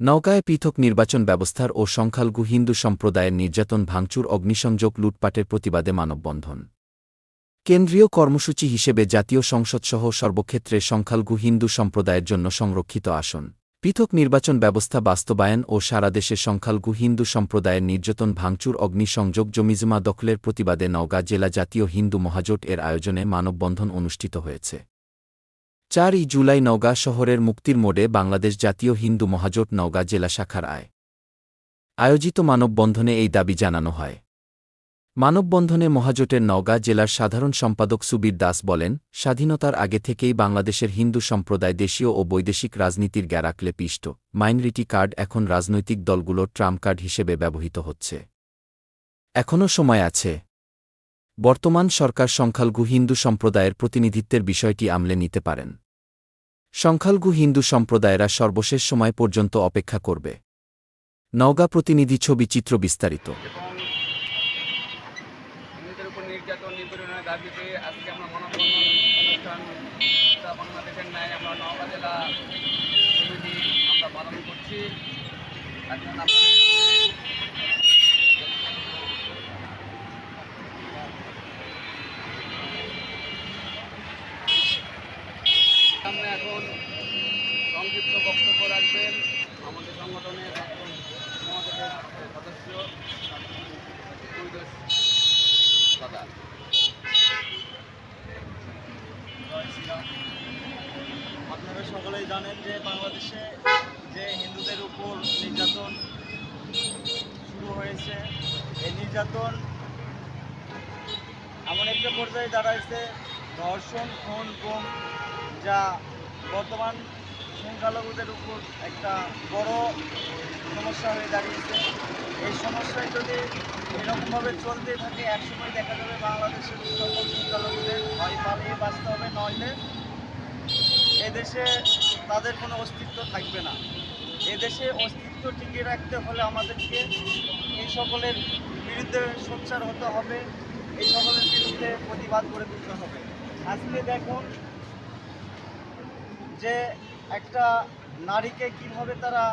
নওগাঁয় পৃথক নির্বাচন ব্যবস্থার ও সংখ্যালঘু হিন্দু সম্প্রদায়ের নির্যাতন, ভাঙচুর, অগ্নিসংযোগ, লুটপাটের প্রতিবাদে মানববন্ধন। কেন্দ্রীয় কর্মসূচি হিসেবে জাতীয় সংসদসহ সর্বক্ষেত্রে সংখ্যালঘু হিন্দু সম্প্রদায়ের জন্য সংরক্ষিত আসন। পৃথক নির্বাচন ব্যবস্থা বাস্তবায়ন ও সারা দেশে সংখ্যালঘু হিন্দু সম্প্রদায়ের নির্যাতন, ভাঙচুর, অগ্নিসংযোগ, জমিজমা দখলের প্রতিবাদে নওগাঁ জেলা জাতীয় হিন্দু মহাজোট এর আয়োজনে মানববন্ধন অনুষ্ঠিত হয়েছে। চারই জুলাই নওগাঁ শহরের মুক্তির মোড়ে বাংলাদেশ জাতীয় হিন্দু মহাজোট নওগাঁ জেলা শাখার আয়। আয়োজিত মানববন্ধনে এই দাবি জানানো হয়। মানববন্ধনে মহাজোটের নওগাঁ জেলার সাধারণ সম্পাদক সুবীর দাস বলেন, স্বাধীনতার আগে থেকেই বাংলাদেশের হিন্দু সম্প্রদায় দেশীয় ও বৈদেশিক রাজনীতির গ্যারাকলে পিষ্ট মাইনরিটি কার্ড এখন রাজনৈতিক দলগুলোর ট্রাম্প কার্ড হিসেবে ব্যবহৃত হচ্ছে। এখনও সময় আছে। বর্তমান সরকার সংখ্যালঘু হিন্দু সম্প্রদায়ের প্রতিনিধিত্বের বিষয়টি আমলে নিতে পারেন সংখ্যালঘু হিন্দু সম্প্রদায়েরা সর্বশেষ সময় পর্যন্ত অপেক্ষা করবে নওগাঁ প্রতিনিধি ছবি চিত্র বিস্তারিত এবং হিন্দুদের উপর নির্যাতন নিপীড়নের দাবিতে আজকে আমরা অনুষ্ঠান নওগাঁ জেলা পালন করছি এখন আপনাদের সামনে এখন সংক্ষিপ্ত বক্তব্য রাখবেন। আমাদের সংগঠনের সদস্য। আপনারা সকলেই জানেন যে বাংলাদেশে যে হিন্দুদের উপর নির্যাতন শুরু হয়েছে, এই নির্যাতন এমন একটা পর্যায়ে দাঁড়াইছে ধর্ষণ খুন, গুম যা বর্তমান সংখ্যালঘুদের উপর একটা বড় সমস্যা হয়ে দাঁড়িয়েছে। এই সমস্যায় যদি এরকমভাবে চলতে থাকে, একসময় দেখা যাবে বাংলাদেশের সকল সংখ্যালঘুদের হয় পালিয়ে বাঁচতে হবে, নইলে এদেশে তাদের কোনো অস্তিত্ব থাকবে না। এদেশে অস্তিত্ব টিকিয়ে রাখতে হলে আমাদেরকে এই সকলের বিরুদ্ধে সোচ্চার হতে হবে, এই সকলের বিরুদ্ধে প্রতিবাদ করে তুলতে হবে। আজকে দেখুন যে একটা নারীকে কীভাবে তারা